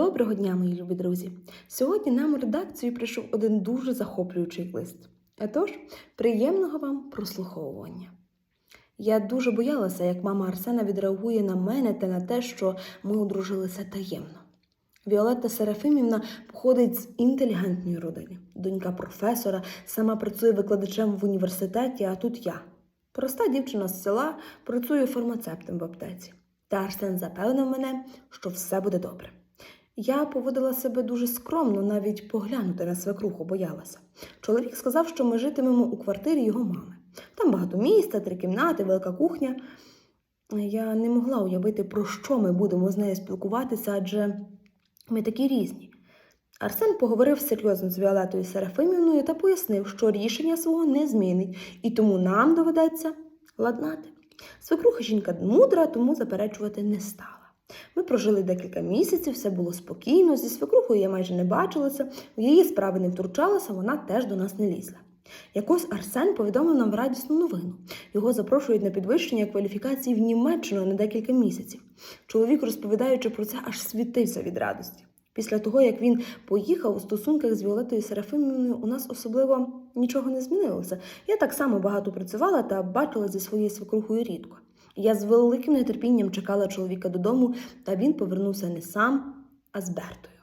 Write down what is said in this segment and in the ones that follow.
Доброго дня, мої любі друзі! Сьогодні нам у редакцію прийшов один дуже захоплюючий лист. Отож, приємного вам прослуховування. Я дуже боялася, як мама Арсена відреагує на мене та на те, що ми одружилися таємно. Віолетта Серафимівна походить з інтелігентної родини. Донька професора, сама працює викладачем в університеті, а тут я. Проста дівчина з села працює фармацевтом в аптеці. Та Арсен запевнив мене, що все буде добре. Я поводила себе дуже скромно, навіть поглянути на свекруху боялася. Чоловік сказав, що ми житимемо у квартирі його мами. Там багато міста, три кімнати, велика кухня. Я не могла уявити, про що ми будемо з нею спілкуватися, адже ми такі різні. Арсен поговорив серйозно з Віолетою Серафимівною та пояснив, що рішення свого не змінить, і тому нам доведеться ладнати. Свекруха жінка мудра, тому заперечувати не стала. Ми прожили декілька місяців, все було спокійно. Зі свекрухою я майже не бачилася, в її справи не втручалася, вона теж до нас не лізла. Якось Арсен повідомив нам радісну новину. Його запрошують на підвищення кваліфікації в Німеччину на декілька місяців. Чоловік, розповідаючи про це, аж світився від радості. Після того, як він поїхав у стосунках з Віолетою Серафимівною, у нас особливо нічого не змінилося. Я так само багато працювала та бачила зі своєю свекрухою рідко. Я з великим нетерпінням чекала чоловіка додому, та він повернувся не сам, а з Бертою.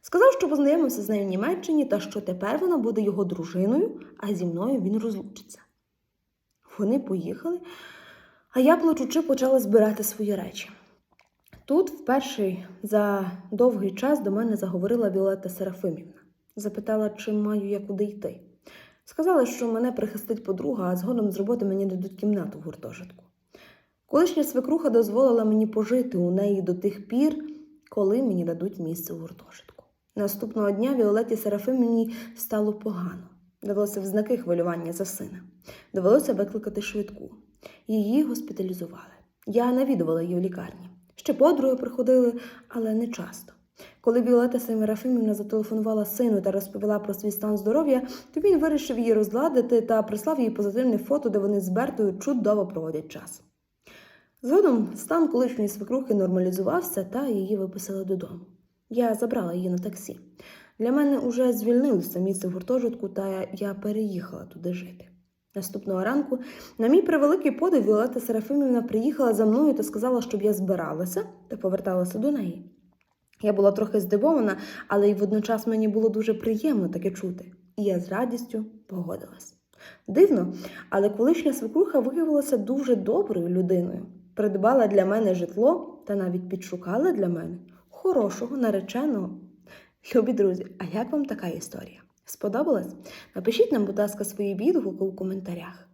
Сказав, що познайомився з нею в Німеччині та що тепер вона буде його дружиною, а зі мною він розлучиться. Вони поїхали, а я, плачучи, почала збирати свої речі. Тут вперше за довгий час до мене заговорила Віолетта Серафимівна. Запитала, чи маю я куди йти. Сказала, що мене прихистить подруга, а згодом з роботи мені дадуть кімнату в гуртожитку. Колишня свекруха дозволила мені пожити у неї до тих пір, коли мені дадуть місце у гуртожитку. Наступного дня Віолеті Серафимівні стало погано. Довелося в знаки хвилювання за сина. Довелося викликати швидку. Її госпіталізували. Я навідувала її у лікарні. Ще подруги приходили, але не часто. Коли Віолета Семерафимівна зателефонувала сину та розповіла про свій стан здоров'я, то він вирішив її розладити та прислав їй позитивне фото, де вони з Бертою чудово проводять час. Згодом стан колишньої свекрухи нормалізувався та її виписали додому. Я забрала її на таксі. Для мене уже звільнилося місце в гуртожитку, та я переїхала туди жити. Наступного ранку, на мій превеликий подив, Віолета Серафимівна приїхала за мною та сказала, щоб я збиралася та поверталася до неї. Я була трохи здивована, але й водночас мені було дуже приємно таке чути, і я з радістю погодилась. Дивно, але колишня свекруха виявилася дуже доброю людиною, придбала для мене житло та навіть підшукала для мене хорошого нареченого. Любі друзі, а як вам така історія? Сподобалась? Напишіть нам, будь ласка, свої відгуки у коментарях.